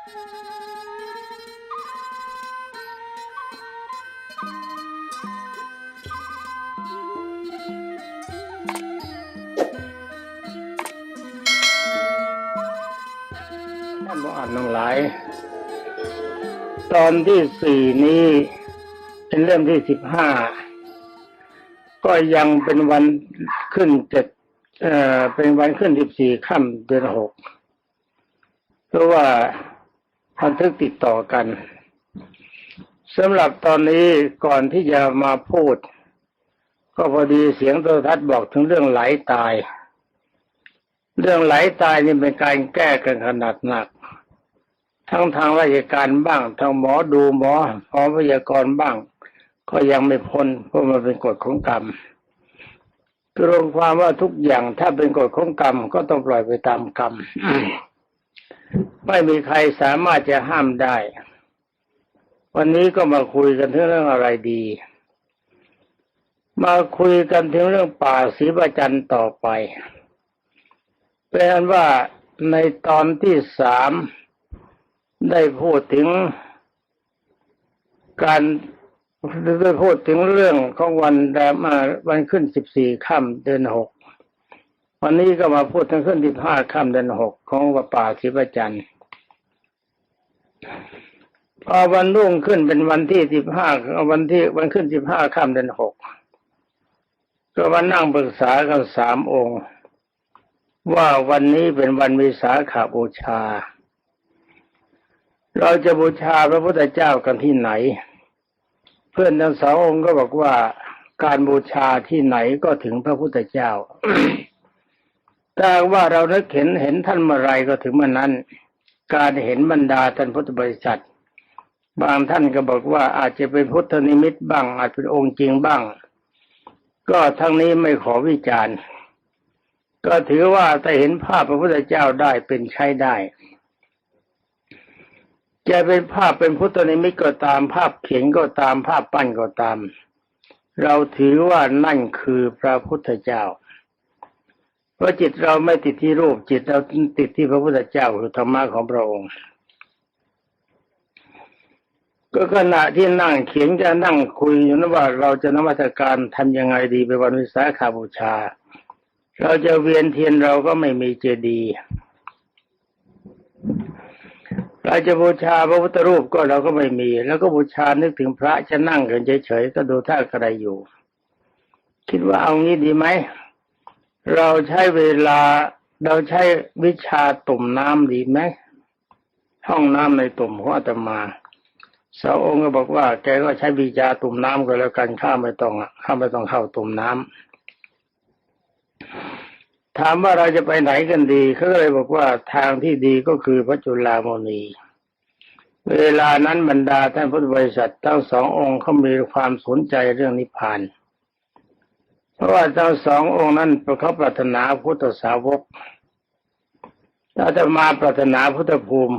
ท่านผู้อ่านทั้งหลาย ตอนที่สี่นี้เป็นเรื่องที่สิบห้า ก็ยังเป็นวันขึ้นเจ็ดเอ่อเป็นวันขึ้นสิบสี่ค่ำเดือนหกเพราะว่า บันทึกติดต่อกันสำหรับตอนนี้ก่อนที่จะมาพูด ก็พอดีเสียงโทรทัศน์บอกถึงเรื่องไหลตาย เรื่องไหลตายนี่เป็นการแก้กันขนาดหนัก ทั้งทางราชการบ้างทางหมอดูหมอหมอพยากรณ์บ้าง ก็ยังไม่พ้นเพราะมันเป็นกฎของกรรมคือรวมความว่าทุกอย่างถ้าเป็นกฎของกรรมก็ต้องปล่อยไปตามกรรม ไม่มีใครสามารถจะห้ามได้ วันนี้ก็มาคุยกันถึงเรื่องอะไรดี มาคุยกันถึงเรื่องป่าศรีประจันต่อไปเป็นว่าในตอนที่สามได้พูดถึงการได้พูดถึงเรื่องของวันแรมมาวันขึ้นสิบสี่ค่ำเดือนหก วันนี้ก็มาพูดถึงขึ้นสิบห้าค่ำเดือนหกของวัป่าศรีประจันทร์พอวันรุ่งขึ้นเป็นวันที่สิบห้าวันที่วันขึ้นสิบห้าค่ำเดือนหกก็มานั่งปรึกษากันสามองค์ ว่าวันนี้เป็นวันวิสาขาบูชา เราจะบูชาพระพุทธเจ้ากันที่ไหน เพื่อนทั้งสององค์ก็บอกว่าการบูชาที่ไหนก็ถึงพระพุทธเจ้า ถ้าว่าเรานึกเห็นเห็นท่านเมื่อไรก็ถึงเมื่อนั้น การเห็นบรรดาท่านพุทธบริษัท บางท่านก็บอกว่าอาจจะเป็นพุทธนิมิตบ้าง อาจเป็นองค์จริงบ้าง ก็ทั้งนี้ไม่ขอวิจารณ์ ก็ถือว่าถ้าเห็นภาพพระพุทธเจ้าได้เป็นใช้ได้จะเป็นภาพเป็นพุทธนิมิตก็ตามภาพเขียนก็ตามภาพปั้นก็ตาม เราถือว่านั่นคือพระพุทธเจ้า เพราะจิตเราไม่ติดที่รูป จิตเราติดที่พระพุทธเจ้าคือธรรมะของพระองค์ก็ขณะที่นั่งเขียนจะนั่งคุยอยู่นะว่าเราจะนมัสการทำยังไงดีไปวันวิสาขาบูชา เราจะเวียนเทียนเราก็ไม่มีเจดีย์เราจะบูชาพระพุทธรูปก็เราก็ไม่มี แล้วก็บูชานึกถึงพระจะนั่งกันเฉยๆก็ดูท่ากระไรอยู่ คิดว่าเอางี้ดีไหม เราใช้เวลาเราใช้วิชาตุ่มน้ำดีไหมห้องน้ำในตุ่มของอาตมาสาวองค์ก็บอกว่า แกก็ใช้วิชาตุ่มน้ำก็แล้วกันข้าไม่ต้องอะข้าไม่ต้องเข้าตุ่มน้ำถามว่าเราจะไปไหนกันดีเขาก็เลยบอกว่าทางที่ดีก็คือพระจุลามณีเวลานั้นบรรดาท่านพุทธบริษัททั้งสององค์เขามีความสนใจเรื่องนิพพานเพราะว่าทั้งสององค์นั้นเขาปรารถนาพุทธสาวกถ้าจะมาปรารถนาพุทธภูมิ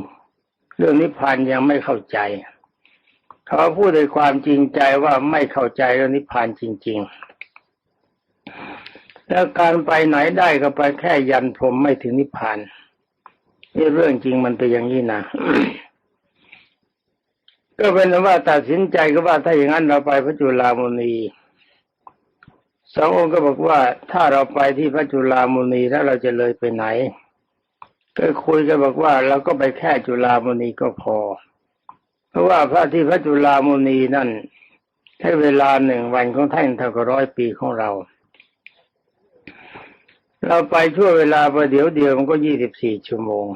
เรื่องนิพพานยังไม่เข้าใจ เขาพูดด้วยความจริงใจว่าไม่เข้าใจเรื่องนิพพานจริง ๆ แล้วการไปไหนได้ก็ไปแค่ยันพรมไม่ถึงนิพพานนี่เรื่องจริงมันเป็นอย่างนี้นะก็เป็นว่าตัดสินใจก็ว่าถ้าอย่างนั้นเราไปพระจุลามณี สององค์ก็บอกว่าถ้าเราไปที่พระจุลามณีแล้วเราจะเลยไปไหน ก็คุยกันบอกว่าเราก็ไปแค่จุลามณีก็พอ เพราะว่าพระที่พระจุลามณีนั่นใช้เวลาหนึ่งวันของท่านเท่ากับร้อยปีของเรา เราไปช่วเวลาประเดี๋ยวเดียวมันก็ยี่สิบสี่ชั่วโมง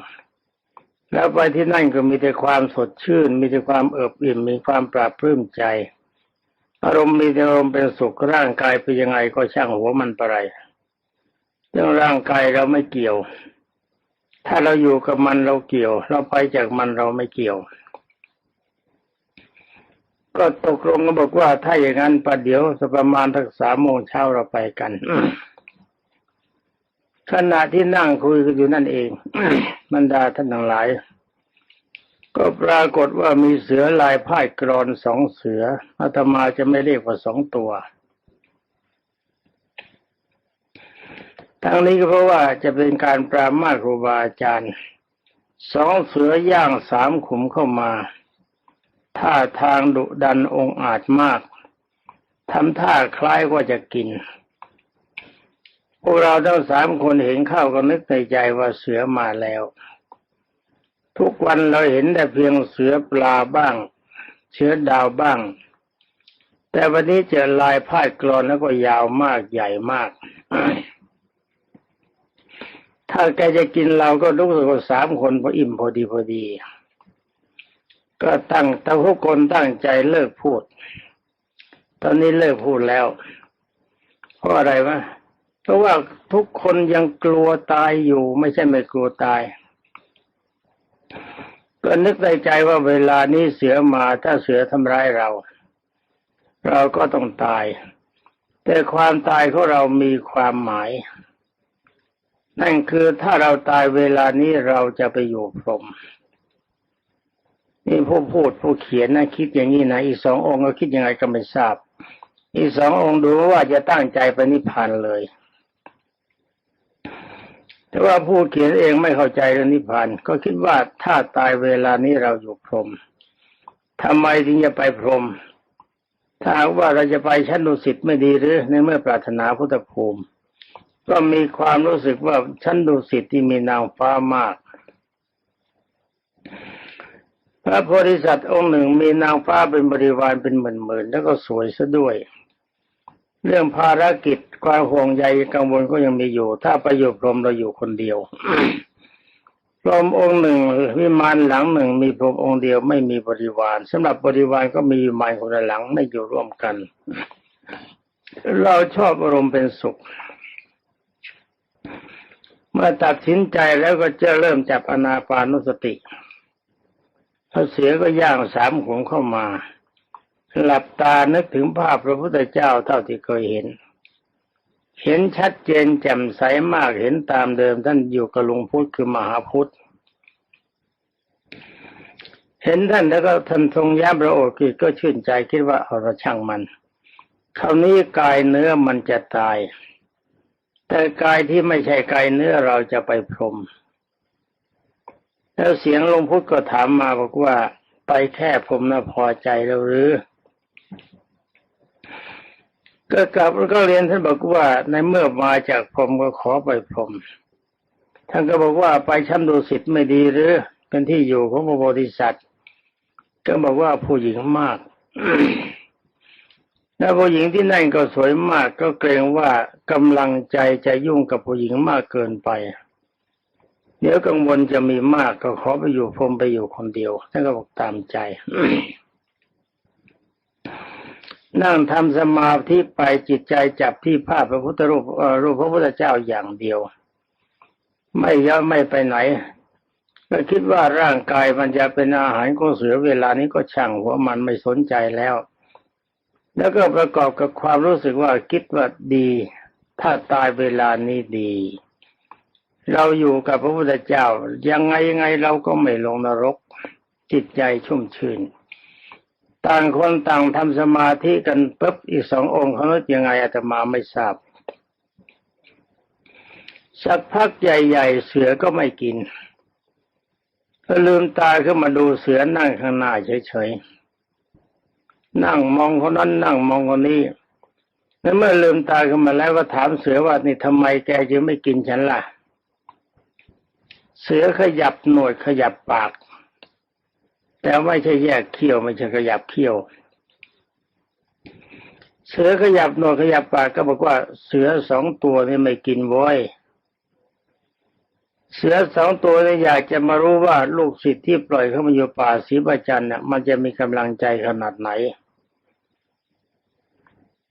แล้วไปที่นั่นก็มีแต่ความสดชื่น มีแต่ความเอิบอิ่มมีความปราบปลื้มใจ อารมณ์มีแต่อารมณ์เป็นสุขร่างกายเป็นยังไงก็ช่างหัวมันไปไรเรื่องร่างกายเราไม่เกี่ยว ถ้าเราอยู่กับมันเราเกี่ยว เราไปจากมันเราไม่เกี่ยว ก็ตกลงก็บอกว่าถ้าอย่างนั้นประเดี๋ยวสักประมาณทักสามโมงเช้าเราไปกันขณะที่นั่งคุยกันอยู่นั่นเองบรรดาท่านทั้งหลาย ก็ปรากฏว่ามีเสือลายพ่ายกรอนสองเสืออาตมาจะไม่เรียกว่าสองตัวทั้งนี้ก็เพราะว่าจะเป็นการปรามาสครูบาอาจารย์สองเสือย่างสามขุมเข้ามาท่าทางดุดันองอาจมากทำท่าคล้ายว่าจะกิน พวกเราทั้งสามคนเห็นเข้าก็นึกในใจว่าเสือมาแล้ว ทุกวันเราเห็นแต่เพียงเสือปลาบ้าง เชื้อดาวบ้าง แต่วันนี้เจอลายพาดกรอนแล้วก็ยาวมากใหญ่มาก ถ้าแกจะกินเราก็รู้สึกว่าสามคนพออิ่มพอดีพอดี ก็ตั้งแต่ทุกคนตั้งใจเลิกพูด ตอนนี้เลิกพูดแล้วเพราะอะไรวะเพราะว่าทุกคนยังกลัวตายอยู่ไม่ใช่ไม่กลัวตาย ก็นึกในใจว่าเวลานี้เสือมาถ้าเสือทำร้ายเรา เราก็ต้องตาย แต่ความตายของเรามีความหมาย นั่นคือถ้าเราตายเวลานี้เราจะไปอยู่พรหมนี่ผู้พูดผู้เขียนนะคิดอย่างนี้นะอีสององค์ก็คิดยังไงก็ไม่ทราบ อีสององค์ดูว่าจะตั้งใจไปนิพพานเลย แต่ว่าผู้เขียนเองไม่เข้าใจเรื่องนิพพานก็คิดว่าถ้าตายเวลานี้เราอยู่พรหมทำไมถึงจะไปพรหมถ้าว่าเราจะไปชั้นดุสิตไม่ดีหรือในเมื่อปรารถนาพุทธภูมิ ก็มีความรู้สึกว่าชั้นดุสิตที่มีนางฟ้ามาก พระโพธิสัตว์องค์หนึ่งมีนางฟ้าเป็นบริวารเป็นหมื่นๆแล้วก็สวยซะด้วย เรื่องภารกิจความห่วงใยกังวลก็ยังมีอยู่ ถ้าไปอยู่พรมเราอยู่คนเดียวพรหมองค์หนึ่งวิมานหลังหนึ่ง มีพรหมองค์เดียวไม่มีบริวารสำหรับบริวารก็มีวิมานคนละหลังไม่อยู่ร่วมกัน เราชอบอารมณ์เป็นสุข เมื่อตัดสินใจแล้วก็จะเริ่มจับอนาปานุสติพระเสียก็ย่างสามขุมเข้ามา หลับตานึกถึงภาพพระพุทธเจ้าเท่าที่เคยเห็น เห็นชัดเจนแจ่มใสมากเห็นตามเดิมท่านอยู่กับหลุงพุทธคือมหาพุทธเห็นท่านแล้วก็ท่านทรงย้ำพระโอษฐ์ก็ชื่นใจคิดว่าเอาละช่างมันคราวนี้กายเนื้อมันจะตาย แต่กายที่ไม่ใช่กายเนื้อเราจะไปพรม แล้วเสียงหลวงพุทธก็ถามมาบอกว่าไปแค่ผมนะพอใจแล้วหรือ ก็กลับแล้วก็เรียนท่านบอกว่าในเมื่อมาจากพรมก็ขอไปพรมท่านก็บอกว่าไปชั้นดุสิตไม่ดีหรือเป็นที่อยู่ของพระโพธิสัตว์ก็บอกว่าผู้หญิงมากแล้วผู้หญิงที่นั่นก็สวยมาก ก็เกรงว่ากำลังใจจะยุ่งกับผู้หญิงมากเกินไป เดี๋ยวกังวลจะมีมากก็ขอไปอยู่พรมไปอยู่คนเดียวท่านก็บอกตามใจ นั่งทำสมาธิไปจิตใจจับที่ภาพพระพุทธรูปรูปพระพุทธเจ้าอย่างเดียว ไม่ย่อไม่ไปไหนก็คิดว่าร่างกายมันจะเป็นอาหารของเสือเวลานี้ก็ช่างหัวมันไม่สนใจแล้ว แล้วก็ประกอบกับความรู้สึกว่าคิดว่าดี ถ้าตายเวลานี้ดี เราอยู่กับพระพุทธเจ้า ยังไงยังไงเราก็ไม่ลงนรก จิตใจชุ่มชื่น ต่างคนต่างทำสมาธิกันปุ๊บอีกสององค์เขานึกยังไงอาตมาไม่ทราบ สักพักใหญ่ๆเสือก็ไม่กินก็ลืมตาขึ้นมาดูเสือนั่งข้างหน้าเฉยๆนั่งมองคนนั้นนั่งมองคนนี้แล้วเมื่อลืมตาขึ้นมาแล้วก็ถามเสือว่านี่ทำไมแกจึงไม่กินฉันล่ะ เสือขยับหนวดขยับปาก แต่ไม่ใช่แยกเขี้ยวไม่ใช่ขยับเขี้ยว เสือขยับหนวดขยับปากก็บอกว่าเสือสองตัวนี่ไม่กินว้ยเสือสองตัวนี่อยากจะมารู้ว่าลูกศิษย์ที่ปล่อยเข้ามาอยู่ป่าศรีประจันเนี่ยมันจะมีกำลังใจขนาดไหน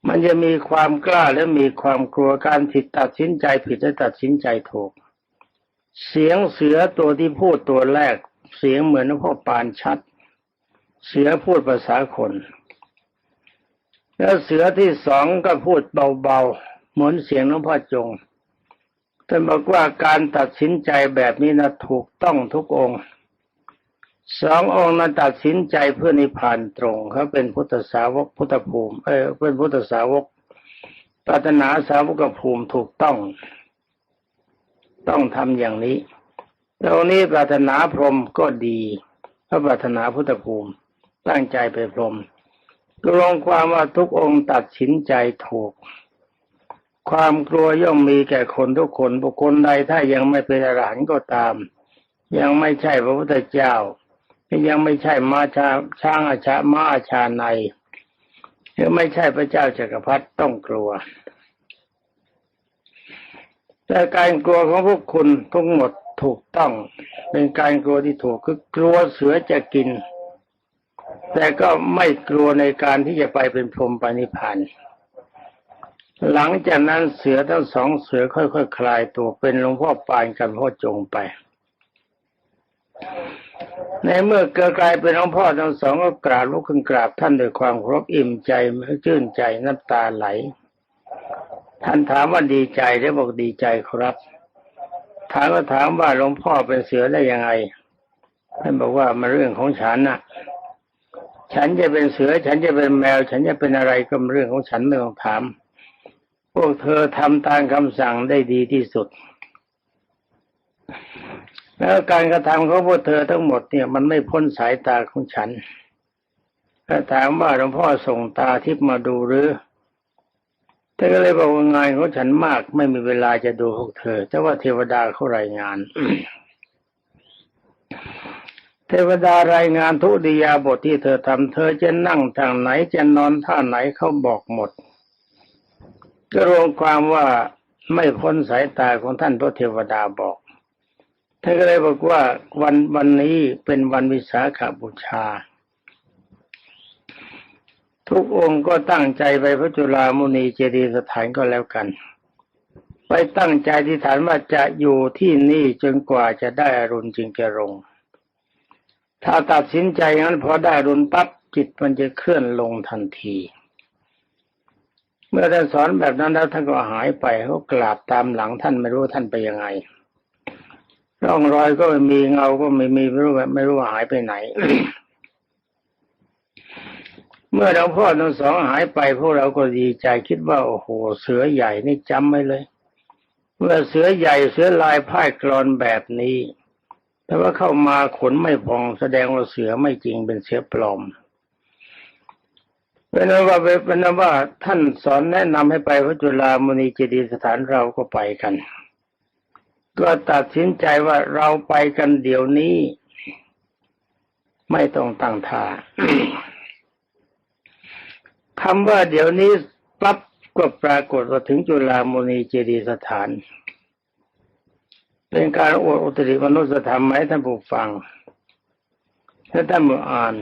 มันจะมีความกล้าและมีความกลัวการผิดตัดสินใจผิดและตัดสินใจถูก เสียงเสือตัวที่พูดตัวแรกเสียงเหมือนพ่อปานชัด เสือพูดภาษาคน แล้วเสือที่สองก็พูดเบาๆ เหมือนเสียงหลวงพ่อจงท่านบอกว่าการตัดสินใจแบบนี้นะถูกต้องทุกองค์สององค์นั้นตัดสินใจเพื่อนิพพานตรงเขาเป็นพุทธสาวกพุทธภูมิเออเป็นพุทธสาวกปรารถนาสาวกภูมิถูกต้อง ต้องทำอย่างนี้ตรงนี้ปรารถนาพรหมก็ดีพระปรารถนาพุทธภูมิ ตั้งใจไปพรหมลงความว่าทุกองค์ตัดสินใจถูก ความกลัวย่อมมีแก่คนทุกคนบุคคลใดถ้ายังไม่เป็นอรหันต์ก็ตาม ยังไม่ใช่พระพุทธเจ้ายังไม่ใช่มาชาช้างอาชามาอาชาในหรือไม่ใช่พระเจ้าจักรพรรดิต้องกลัว แต่การกลัวของพวกคุณทั้งหมดถูกต้อง เป็นการกลัวที่ถูกคือกลัวเสือจะกิน แต่ก็ไม่กลัวในการที่จะไปเป็นพรหมปณิพานหลังจากนั้นเสือทั้งสองเสือค่อยๆคคลายตัวเป็นหลวงพ่อปานกับพ่อจงไป ในเมื่อเกิดกลายเป็นหลวงพ่อทั้งสองก็กราบลุกขึ้นกราบท่านด้วยความเคารพอิ่มใจชื่นใจน้ำตาไหล ท่านถามว่าดีใจได้บอกดีใจครับถามก็ถามว่าหลวงพ่อเป็นเสือได้ยังไงท่านบอกว่ามันเรื่องของฉันน่ะ ฉันจะเป็นเสือ ฉันจะเป็นแมว ฉันจะเป็นอะไรก็เป็นเรื่องของฉันไม่ต้องถาม พวกเธอทำตามคำสั่งได้ดีที่สุด แล้วการกระทำของพวกเธอทั้งหมดเนี่ยมันไม่พ้นสายตาของฉันถ้าถามว่าหลวงพ่อส่งตาทิพย์มาดูหรือเธอก็เลยบอกว่างานของฉันมากไม่มีเวลาจะดูพวกเธอ แต่ว่าเทวดาเขารายงาน เทวดารายงานทุติยาบทที่เธอทำเธอจะนั่งทางไหนจะนอนท่าไหนเขาบอกหมดก็รวมความว่าไม่พ้นสายตาของท่านพระเทวดาบอกเธอก็เลยบอกว่าวันวันนี้เป็นวันวิสาขบูชา ทุกองค์ก็ตั้งใจไปพระจุลามุนีเจดีย์สถานก็แล้วกัน ไปตั้งใจที่ฐานว่าจะอยู่ที่นี่จนกว่าจะได้อรุณจึงจะลง ถ้าตัดสินใจงั้นพอได้รุณปั๊บจิตมันจะเคลื่อนลงทันที เมื่อท่านสอนแบบนั้นแล้วท่านก็หายไปเขากราบตามหลังท่านไม่รู้ท่านไปยังไง ร่องรอยก็ไม่มีเงาก็ไม่มีไม่รู้ไม่รู้ว่าหายไปไหน เมื่อหลวงพ่อทั้งสองหายไปพวกเราก็ดีใจคิดว่าโอ้โหเสือใหญ่นี่จำไว้เลย เมื่อเสือใหญ่เสือลายพ่ายกรอนแบบนี้ แต่ว่าเข้ามาขนไม่พองแสดงว่าเสือไม่จริงเป็นเสือปลอมเป็นนั้นว่าเป็นนั้นว่าท่านสอนแนะนำให้ไปพระจุลามณีเจดีสถานเราก็ไปกัน ก็ตัดสินใจว่าเราไปกันเดี๋ยวนี้ ไม่ต้องตั้งท่าคำว่าเดี๋ยวนี้ปั๊บก็ปรากฏว่าถึงจุฬามณีเจดีสถาน เป็นการอวดอุตริมนุสธรรมไหมท่านผู้ฟังถ้าท่านผู้อ่าน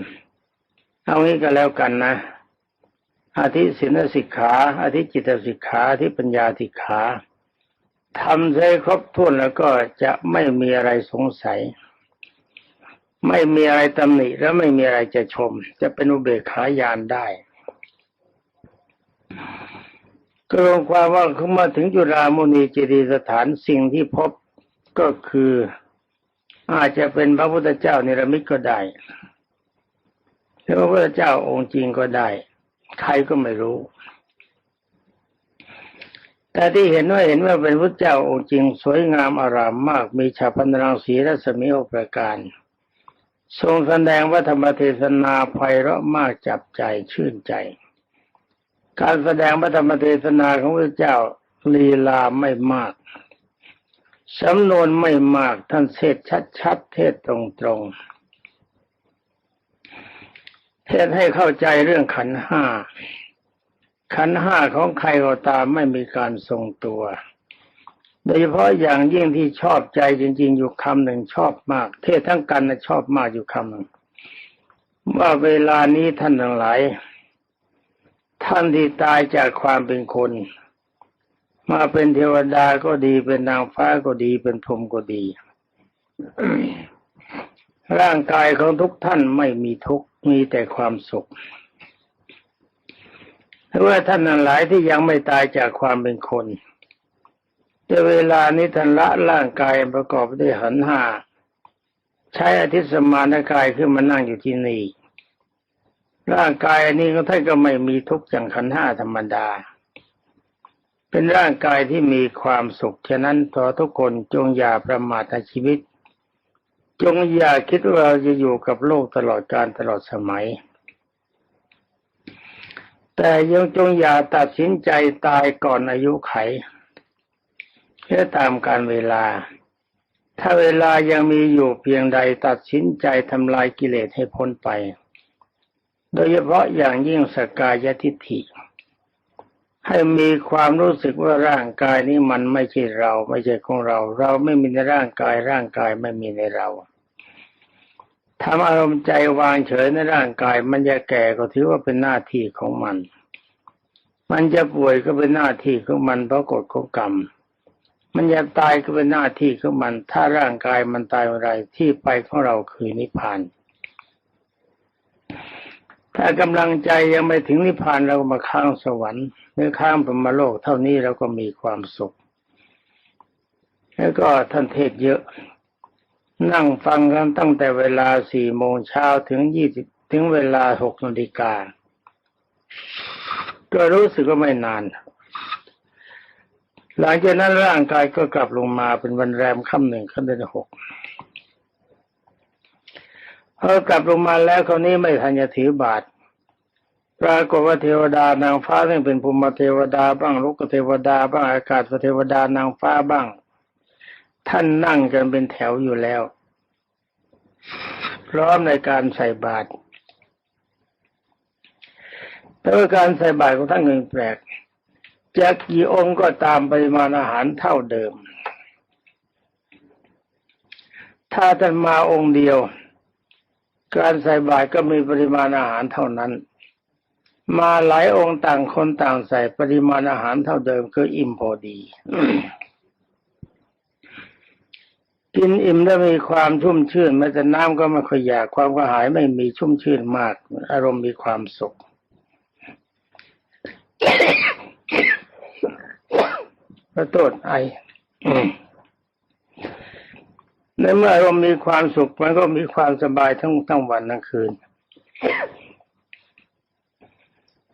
เอางี้ก็แล้วกันนะอาทิศินสิกขาอาทิจิตสิกขาอาทิปัญญาสิกขาทำใช้ครบถ้วนแล้วก็จะไม่มีอะไรสงสัย ไม่มีอะไรตำหนิและไม่มีอะไรจะชม จะเป็นอุเบกขายานได้ก็รวมความว่าเขามาถึงจุฬามุนีเจดีสถานสิ่งที่พบ ก็คืออาจจะเป็นพระพุทธเจ้านิรมิตก็ได้หรือพระพุทธเจ้าองค์จริงก็ได้ ใครก็ไม่รู้ แต่ที่เห็นว่าเห็นว่าเป็นพระเจ้าองค์จริง สวยงามอารามมาก มีฉาพันรังสีรัศมีโอประการ ทรงแสดงว่าธรรมเทศนาไพเราะมากจับใจชื่นใจ การแสดงพระธรรมเทศนาของพระเจ้าลีลาไม่มาก สำนวนไม่มากท่านเทศชัดๆ เทศตรงๆ เทศให้เข้าใจเรื่องขันห้า ขันห้าของใครก็ตามไม่มีการทรงตัว โดยเฉพาะอย่างยิ่งที่ชอบใจจริง ๆ อยู่คำหนึ่งชอบมาก เทศทั้งกันนะชอบมากอยู่คำหนึ่งว่าเวลานี้ท่านทั้งหลายท่านที่ตายจากความเป็นคน มาเป็นเทวดาก็ดีเป็นนางฟ้าก็ดีเป็นพรหมก็ดี ร่างกายของทุกท่านไม่มีทุกข์มีแต่ความสุขถ้าะว่าท่านนั้นหลายที่ยังไม่ตายจากความเป็นคนแต่เวลานี้ท่านละร่างกายประกอบด้วยหันห้าใช้อธิสมานกายขึ้นมานั่งอยู่ที่นี่ ร่างกายอันนี้ก็ท่านก็ไม่มีทุกข์อย่างขันห้าธรรมดา เป็นร่างกายที่มีความสุข ฉะนั้นขอทุกคนจงอย่าประมาทในชีวิต จงอย่าคิดว่าเราจะอยู่กับโลกตลอดการตลอดสมัย แต่ยังจงอย่าตัดสินใจตายก่อนอายุไขเพื่อตามการเวลา ถ้าเวลายังมีอยู่เพียงใดตัดสินใจทำลายกิเลสให้พ้นไป โดยเฉพาะอย่างยิ่งสกายทิฏฐิ ให้มีความรู้สึกว่าร่างกายนี้มันไม่ใช่เรา ไม่ใช่ของเรา เราไม่มีในร่างกาย ร่างกายไม่มีในเราทำอารมณ์ใจวางเฉยในร่างกาย มันจะแก่ก็ถือว่าเป็นหน้าที่ของมัน มันจะป่วยก็เป็นหน้าที่ของมันเพราะกฎของกรรม มันจะตายก็เป็นหน้าที่ของมัน ถ้าร่างกายมันตายเมื่อไรที่ไปของเราคือนิพพาน ถ้ากำลังใจยังไม่ถึงนิพพานเราก็มาข้างสวรรค์หรือข้างพรมโลกเท่านี้เราก็มีความสุข แล้วก็ท่านเทศเยอะ นั่งฟังกันตั้งแต่เวลาสี่โมงเช้าถึงยี่สิบถึงเวลาหกนาฬิกาก็รู้สึกว่าไม่นาน หลังจากนั้นร่างกายก็กลับลงมาเป็นวันแรมค่ำหนึ่งค่ำเดือนหก พอกลับลงมาแล้วคราวนี้ไม่ทันจะถือบาตรปรากฏว่าเทวดานางฟ้าซึ่งเป็นภูมิเทวดาบ้างลูกเทวดาบ้างอากาศเทวดานางฟ้าบ้าง ท่านนั่งกันเป็นแถวอยู่แล้ว พร้อมในการใส่บาตรแต่ว่าการใส่บาตรของท่านเงินแปลกจะกี่องค์ก็ตามปริมาณอาหารเท่าเดิม ถ้าท่านมาองค์เดียว การใส่บาตรก็มีปริมาณอาหารเท่านั้น มาหลายองค์ต่างคนต่างใส่ปริมาณอาหารเท่าเดิมคืออิ่มพอดีกินอิ่มแล้วมีความชุ่มชื่นแม้แต่น้ำก็ไม่ค่อยอยากความกระหายไม่มีชุ่มชื่นมาก อารมณ์มีความสุขพระโทษไอ ในเมื่ออารมณ์มีความสุขมันก็มีความสบายทั้งทั้งวันทั้งคืน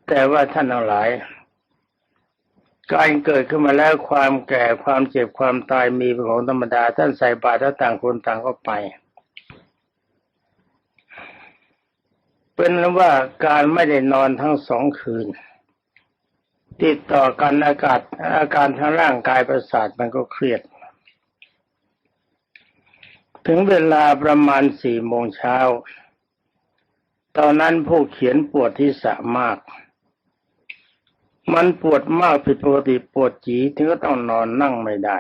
แต่ว่าท่านทั้งหลาย การเกิดขึ้นมาแล้วความแก่ความเจ็บความตายมีเป็นของธรรมดา ท่านใส่บาตรแล้วต่างคนต่างก็ไป เป็นว่าการไม่ได้นอนทั้งสองคืน ติดต่อกันอากาศอาการทางร่างกายประสาทมันก็เครียด ถึงเวลาประมาณสี่โมงเช้า ตอนนั้นผู้เขียนปวดที่สะมาก มันปวดมากผิดปกติปวดจีถึงก็ต้องนอนนั่งไม่ได้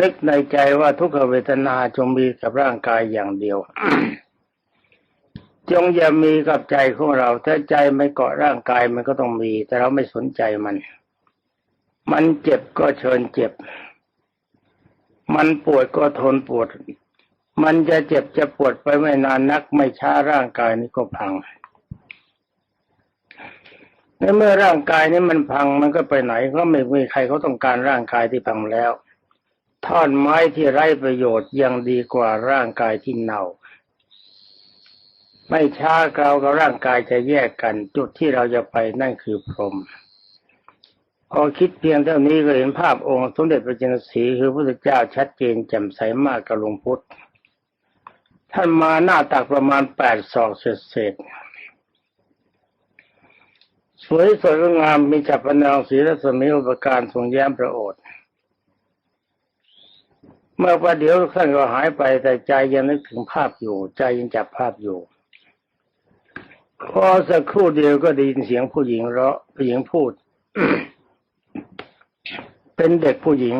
นึกในใจว่าทุกขเวทนาจงมีกับร่างกายอย่างเดียว จงอย่ามีกับใจของเรา ถ้าใจไม่เกาะร่างกายมันก็ต้องมี แต่เราไม่สนใจมัน มันเจ็บก็เชิญเจ็บ มันปวดก็ทนปวด มันจะเจ็บจะปวดไปไม่นานนัก ไม่ช้าร่างกายนี้ก็พังในเมื่อร่างกายนี้มันพังมันก็ไปไหนก็ไม่มีใครเขาต้องการร่างกายที่พังแล้ว ท่อนไม้ที่ไร้ประโยชน์ยังดีกว่าร่างกายที่เน่า ไม่ช้าเรากับร่างกายจะแยกกัน จุดที่เราจะไปนั่นคือพรหม พอคิดเพียงเท่านี้ก็เห็นภาพองค์สมเด็จพระจินสีคือพระพุทธเจ้าชัดเจนแจ่มใสมากกับหลวงพุทธท่านมาหน้าตักประมาณแปดศอกเศษสวยสดงามมีจับพนางศีรัศมีอุปการทรงแย้มพระโอษเมื่อประเดี๋ยวท่านก็หายไปแต่ใจยังนึกถึงภาพอยู่ ใจยังจับภาพอยู่ พอสักครู่เดียวก็ได้ยินเสียงผู้หญิงเราะผู้หญิงพูด เป็นเด็กผู้หญิง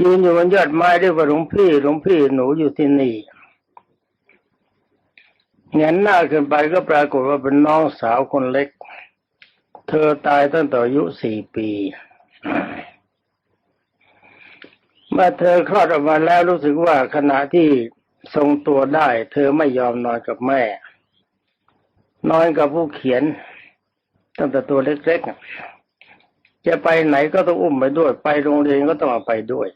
ยืนอยู่บนยอดไม้เรียกว่าหลวงพี่หลวงพี่หนูอยู่ที่นี่เงนหน้าขึ้นไปก็ปรากฏว่าเป็นน้องสาวคนเล็ก เธอตายตั้งแต่อายุสี่ปี เมื่อเธอคลอดออกมาแล้วรู้สึกว่าขณะที่ทรงตัวได้ เธอไม่ยอมนอนกับแม่ นอนกับผู้เขียนตั้งแต่ตัวเล็กๆ จะไปไหนก็ต้องอุ้มไปด้วย ไปโรงเรียนก็ต้องเอาไปด้วย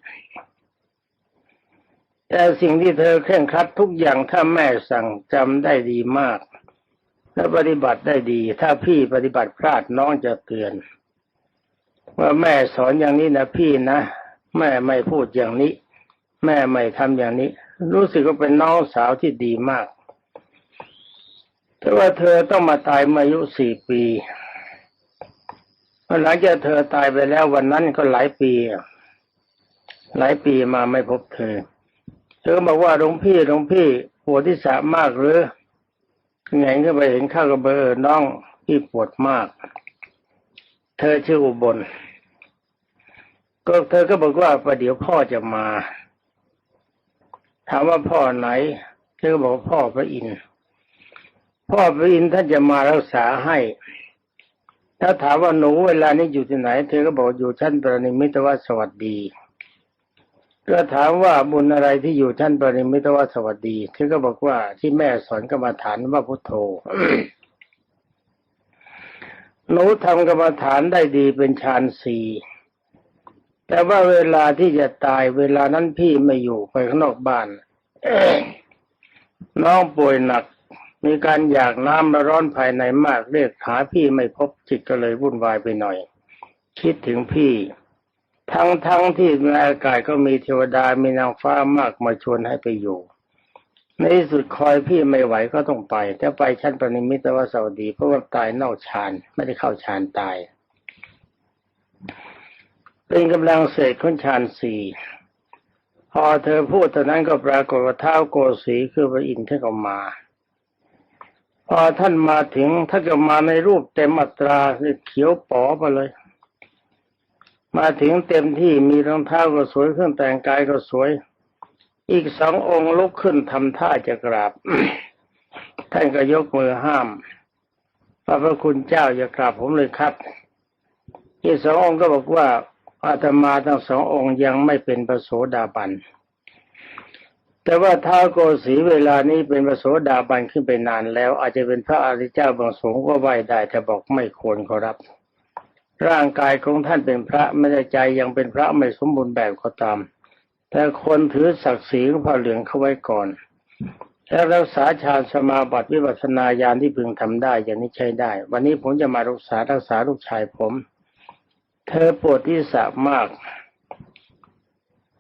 แต่สิ่งที่เธอเคร่งครัดทุกอย่างถ้าแม่สั่งจำได้ดีมากและปฏิบัติได้ดี ถ้าพี่ปฏิบัติพลาดน้องจะเตือน ว่าแม่สอนอย่างนี้นะพี่นะแม่ไม่พูดอย่างนี้ แม่ไม่ทำอย่างนี้ รู้สึกว่าเป็นน้องสาวที่ดีมากแต่ว่าเธอต้องมาตายเมื่ออายุสี่ปี หลังจากเธอตายไปแล้ววันนั้นก็หลายปี หลายปีมาไม่พบเธอ เธอบอกว่าหลวงพี่หลวงพี่ปวดที่สะมากหรือไงก็ไปเห็นข้าวกระเบอน้องพี่ปวดมาก เธอชื่ออุบล ก็เธอก็บอกว่าประเดี๋ยวพ่อจะมา ถามว่าพ่อไหน เธอก็บอกว่าพ่อพระอินทร์พ่อพระอินทร์ท่านจะมารักษาให้ ถ้าถามว่าหนูเวลานี้อยู่ที่ไหน เธอก็บอกอยู่ชั้นปรนิมิตวัดสวัสดี ก็ถามว่าบุญอะไรที่อยู่ชั้นปรนิมิตวัดสวัสดี เธอก็บอกว่าที่แม่สอนกรรมฐานว่าพุทโธหนูทำกรรมฐานได้ดีเป็นฌานสี่แต่ว่าเวลาที่จะตายเวลานั้นพี่ไม่อยู่ไปข้างนอกบ้านน้องป่วยหนัก มีการอยากน้ำและร้อนภายในมากเรียกหาพี่ไม่พบจิตก็เลยวุ่นวายไปหน่อย คิดถึงพี่ ทั้งทั้งที่ในอากาศก็มีเทวดามีนางฟ้ามากมาชวนให้ไปอยู่ ในที่สุดคอยพี่ไม่ไหวก็ต้องไปแต่ไปชั้นปณิมิตวสวัสดีเพราะว่าตายนอกฌานไม่ได้เข้าฌานตาย เป็นกำลังเศษของฌานสี่พอเธอพูดตอนนั้นก็ปรากฏว่าเท้าโกสีคือพระอินทร์ท่านก็มา พอท่านมาถึงท่านก็มาในรูปเต็มอัตราเลยเขียวป๋อมาเลย มาถึงเต็มที่มีรองเท้าก็สวยเครื่องแต่งกายก็สวย อีกสององค์ลุกขึ้นทำท่าจะกราบ ท่านก็ยกมือห้ามพระพระคุณเจ้าอย่ากราบผมเลยครับอีกสององค์ก็บอกว่าอาตมาทั้งสององค์ยังไม่เป็นพระโสดาบัน แต่ว่าท้าวโกสีเวลานี้เป็นพระโสดาบันขึ้นไปนานแล้ว อาจจะเป็นพระอริยเจ้าบางสงฆ์ก็ไหวได้แต่บอกไม่ควรขอรับ ร่างกายของท่านเป็นพระไม่ได้ใจยังเป็นพระไม่สมบูรณ์แบบก็ตาม แต่คนถือศักดิ์ศรีของพระเหลืองเข้าไว้ก่อน แล้วรักษาฌานสมาบัติวิปัสสนาญาณที่พึงทำได้อย่างนี้ใช้ได้ วันนี้ผมจะมารักษารักษาลูกชายผม เธอปวดที่สะมาก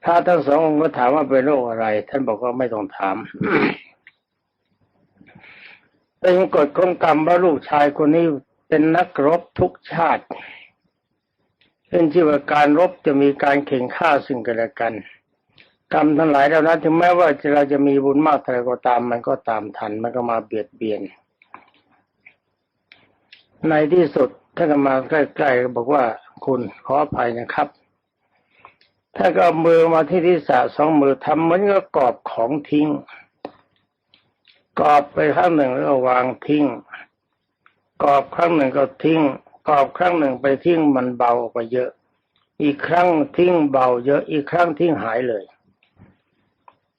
ถ้าทั้งสององค์ก็ถามว่าเป็นโรคอะไร ท่านบอกว่าไม่ต้องถามเป็นกฎของกรรมว่าลูกชายคนนี้เป็นนักรบทุกชาติเป็นชื่ว่าการรบจะมีการเข่งฆ่าซึ่งกันและกัน กรรมทั้งหลายเหล่านั้นถึงแม้ว่าเราจะมีบุญมากเท่าไรก็ตาม มันก็ตามทันมันก็มาเบียดเบียน ในที่สุดท่านก็มาใกล้ๆบอกว่าคุณขออภัยนะครับ ถ้าก็ามือมาที่ที่สะสองมือทำเหมือนก็กอบของทิ้ง กอบไปข้างหนึ่งแล้วก็วางทิ้ง กอบครั้งหนึ่งก็ทิ้ง กอบครั้งหนึ่งไปทิ้งมันเบาไปเยอะ อีกครั้งทิ้งเบาเยอะอีกครั้งทิ้งหายเลย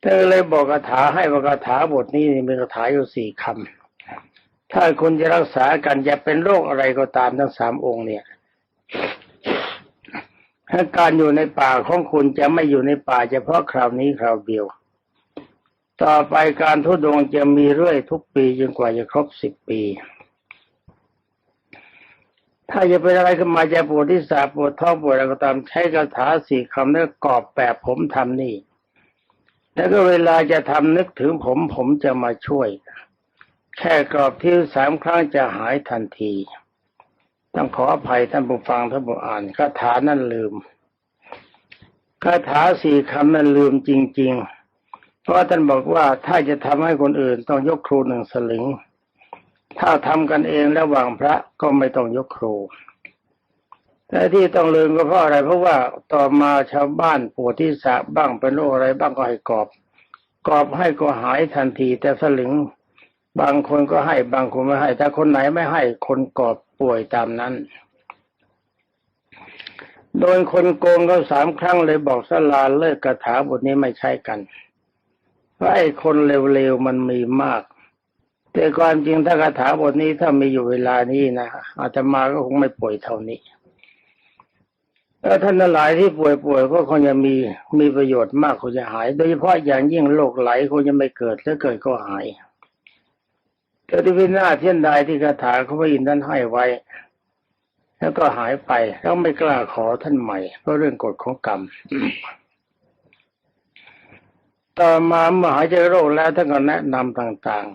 เธอเลยบอกคาถาให้ว่าคาถาบทนี้มีคาถาอยู่สี่คำถ้าคุณจะรักษากันจะเป็นโรคอะไรก็ตามทั้งสามองค์เนี่ย ถ้าการอยู่ในป่าของคุณจะไม่อยู่ในป่าเฉพาะคราวนี้คราวเดียว ต่อไปการทุดงจะมีเรื่อยทุกปีจนกว่าจะครบสิบปี ถ้าจะเป็นอะไรขึ้นมาจะปวดที่สาปวดท้องปวดอะไรก็ตามใช้คาถาสี่คำแล้วกรอบแปบผมทำนี่ แล้วก็เวลาจะทำนึกถึงผมผมจะมาช่วย แค่กรอบที่สามครั้งจะหายทันที ต้องขออภัยท่านผู้ฟังท่านผู้อ่านคาถานั่นลืมคาถาสี่คำนั้นลืมจริง ๆ เพราะท่านบอกว่าถ้าจะทำให้คนอื่นต้องยกครูหนึ่งสลึง ถ้าทำกันเองระหว่างพระก็ไม่ต้องยกครูแต่ที่ต้องลืมก็เพราะอะไร เพราะว่าต่อมาชาวบ้านปวดที่สะบ้างเป็นโรคอะไรบ้างก็ให้กรอบกรอบให้ก็หายทันที แต่สลึง บางคนก็ให้บางคนไม่ให้ ถ้าคนไหนไม่ให้คนกรอบ ป่วยตามนั้น โดยคนโกงเขาสามครั้งเลยบอกสลาเลิกคาถาบทนี้ไม่ใช่กันเพราะไอ้คนเร็วๆมันมีมาก แต่ความจริงถ้าคาถาบทนี้ถ้ามีอยู่เวลานี้นะอาตมาก็คงไม่ป่วยเท่านี้แล้วท่านหลายที่ป่วยๆก็คงจะมีมีประโยชน์มากคงจะหาย โดยเฉพาะอย่างยิ่งโรคไหลคงจะไม่เกิดถ้าเกิดก็หาย แต่ที่พินาศเช่นใดที่คาถาเขาพระอินทร์ท่านให้ไว้ แล้วก็หายไปแล้วไม่กล้าขอท่านใหม่ เพราะเรื่องกฎของกรรม ต่อมาเมื่อหายใจโรคแล้วท่านก็แนะนำต่าง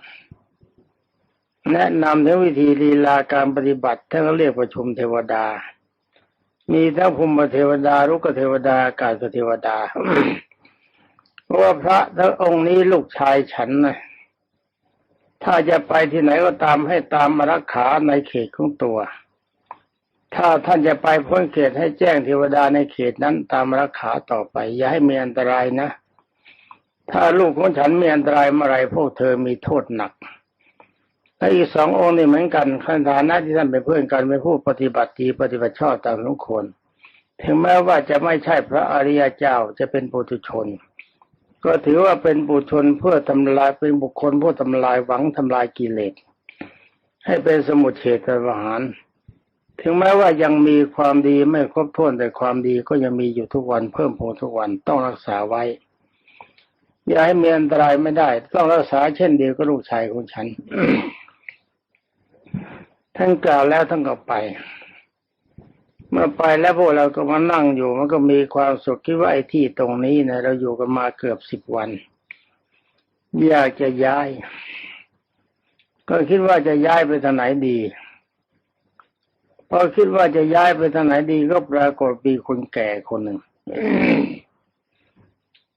ๆ แนะนำถึงวิธีลีลาการปฏิบัติท่านก็เรียกประชุมเทวดา มีทั้งภูมิเทวดารุกเทวดาอากาศเทวดา เพราะว่าพระทั้งองค์นี้ลูกชายฉันนะ ถ้าจะไปที่ไหนก็ตามให้ตามมารักขาในเขตของตัว ถ้าท่านจะไปพ้นเขตให้แจ้งเทวดาในเขตนั้นตามมารักขาต่อไป อย่าให้มีอันตรายนะ ถ้าลูกของฉันมีอันตรายเมื่อไรพวกเธอมีโทษหนักและอีกสององค์นี่เหมือนกันขันฐานะที่ท่านเป็นเพื่อนกันเป็นผู้ปฏิบัติดีปฏิบัติชอบตามสมควรถึงแม้ว่าจะไม่ใช่พระอริยเจ้าจะเป็นปุถุชน ก็ถือว่าเป็นปุถุชนเพื่อทำลายเป็นบุคคลผู้ทำลายหวังทำลายกิเลสให้เป็นสมุทเฉทประหาร ถึงแม้ว่ายังมีความดีไม่ครบถ้วนแต่ความดีก็ยังมีอยู่ทุกวันเพิ่มพูนทุกวันต้องรักษาไว้ อย่าให้มีอันตรายไม่ได้ ต้องรักษาเช่นเดียวกับลูกชายของฉันท่านกล่าวแล้วท่านก็ไป เมื่อไปแล้วพวกเราก็มานั่งอยู่ มันก็มีความสุขคิดว่าไอ้ที่ตรงนี้นะเราอยู่กันมาเกือบสิบวัน อยากจะย้าย ก็คิดว่าจะย้ายไปทางไหนดีพอคิดว่าจะย้ายไปทางไหนดีก็ปรากฏมีคนแก่คนหนึ่ง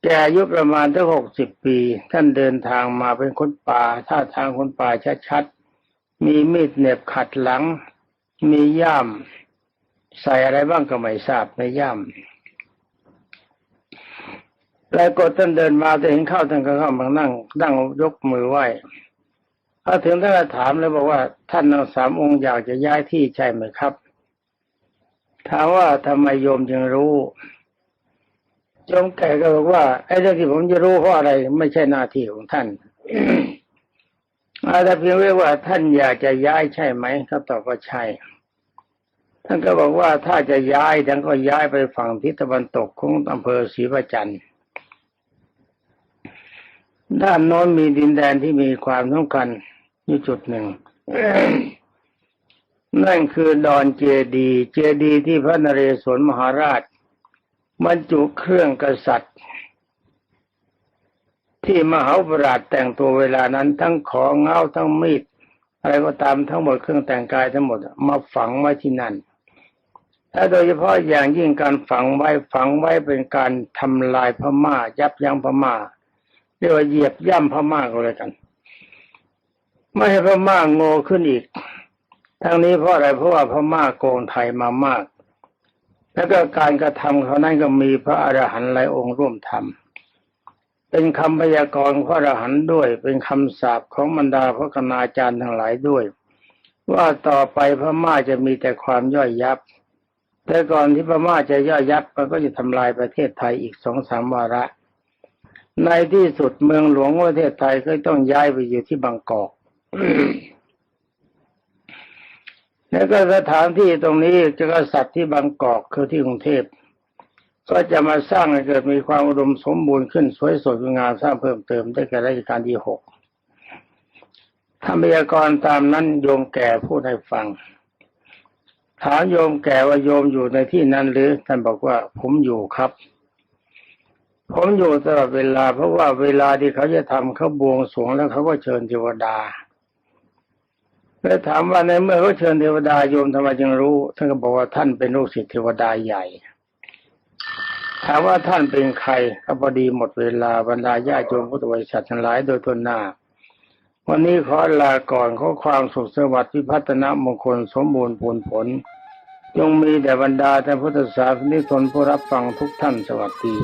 แกอายุประมาณตั้งหกสิบปี ท่านเดินทางมาเป็นคนป่าท่าทางคนป่าชัดๆมีมีดเหน็บขัดหลัง มีย่าม ใส่อะไรบ้างก็ไม่ทราบในย่ามแล้วก็ท่านเดินมาจะเห็นเข้าท่านก็เข้ามานั่งนั่งยกมือไหว้พอถึงท่านก็ถามเลยบอกว่า ท่านทั้งสามองค์อยากจะย้ายที่ใช่ไหมครับ ถามว่าทำไมโยมจึงรู้โยมแก่ก็บอกว่าไอ้เรื่องที่ผมจะรู้เพราะอะไร ไม่ใช่หน้าที่ของท่านอาแต่เพียงเรียกว่าท่านอยากจะย้ายใช่ไหมเขาตอบว่าใช่ ท่านก็บอกว่าถ้าจะย้ายท่านก็ย้ายไปฝั่งทิศตะวันตกของอำเภอศรีประจันด้านโน้นมีดินแดนที่มีความสำคัญอยู่จุดหนึ่งนั่นคือดอนเจดีย์เจดีย์ที่พระนเรศวรมหาราชบรรจุเครื่องกษัตริย์ ที่มหาปราชแต่งตัวเวลานั้นทั้งของเงาทั้งมีดอะไรก็ตามทั้งหมดเครื่องแต่งกายทั้งหมด มาฝังไว้ที่นั่น และโดยเฉพาะอย่างยิ่งการฝังไว้ฝังไว้เป็นการทำลายพม่า ยับยั้งพม่าเรียกว่าเหยียบย่ำพม่าก็เลยกัน ไม่ให้พม่าโง่ขึ้นอีก ทั้งนี้เพราะอะไรเพราะว่าพม่าโกงไทยมามาก แล้วก็การกระทำเขานั้นก็มีพระอรหันต์หลายองค์ร่วมทำเป็นคำพยากรณ์พระอรหันต์ด้วย เป็นคำสาปของบรรดาพระคณาจารย์ทั้งหลายด้วย ว่าต่อไปพม่าจะมีแต่ความย่อยยับ แต่ก่อนที่พม่าจะย่อยยับมันก็จะทำลายประเทศไทยอีกสองสามวาระ ในที่สุดเมืองหลวงประเทศไทยก็ต้องย้ายไปอยู่ที่บางกอกแล้วก็สถานที่ตรงนี้จะกษัตริย์ที่บางกอกคือที่กรุงเทพก็จะมาสร้างให้เกิดมีความอุดมสมบูรณ์ขึ้นสวยสดงามสร้างเพิ่มเติมได้แก่รัชกาลที่หกทำพยากรตามนั้นโยมแก่พูดให้ฟัง ถามโยมแก่ว่าโยมอยู่ในที่นั้นหรือท่านบอกว่าผมอยู่ครับ ผมอยู่ตลอดเวลา เพราะว่าเวลาที่เขาจะทำเขาบวงสรวงแล้วเขาก็เชิญเทวดาแล้วถามว่าในเมื่อเขาเชิญเทวดาโยมทำไมจึงรู้ ท่านก็บอกว่าท่านเป็นลูกศิษย์เทวดาใหญ่ ถามว่าท่านเป็นใครก็พอดีหมดเวลาบรรดาญาโยมพุทธบริษัททั้งหลายโดยทนหน้า วันนี้ขอลาก่อนขอความสุขสวัสดิ์พิพัฒนมงคลสมบูรณ์ผลผลจงมีแต่บรรดาท่านพุทธศาสนิกชนผู้รับฟังทุกท่านสวัสดี